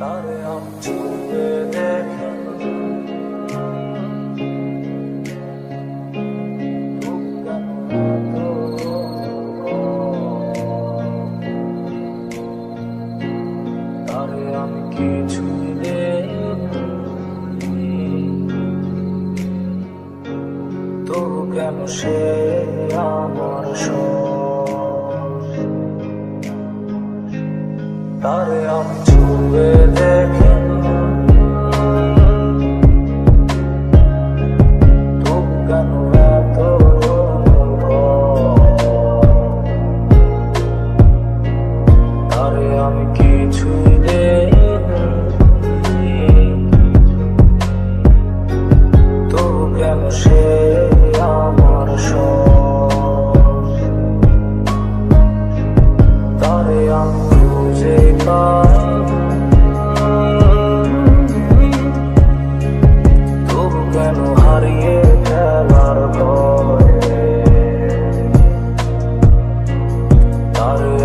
তারে তারে সে আমার তারে আমি ছুঁয়ে দেখি। তবু কেন এত তারে আমি কিছুই দেখিনি। তবু কেন সে আমার তারে আমি খুঁজে পাই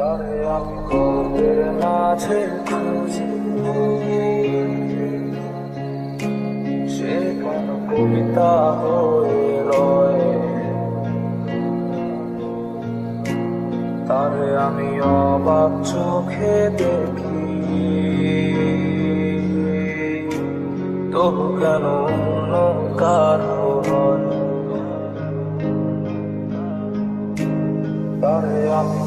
তারে আমি কোপের মাঝে খুঁজি সে কোন কবিতা হয়ে রয়। তারে আমি অবাক চোখে দেখি। তবু কেন অন্য তারে আমি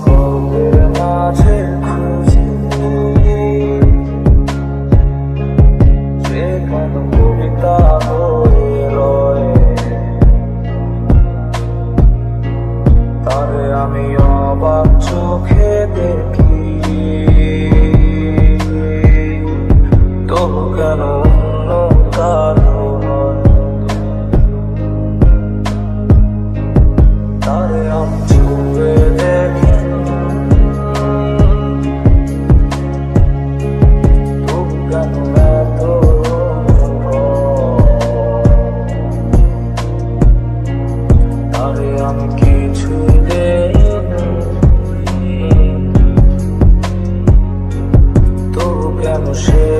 shit.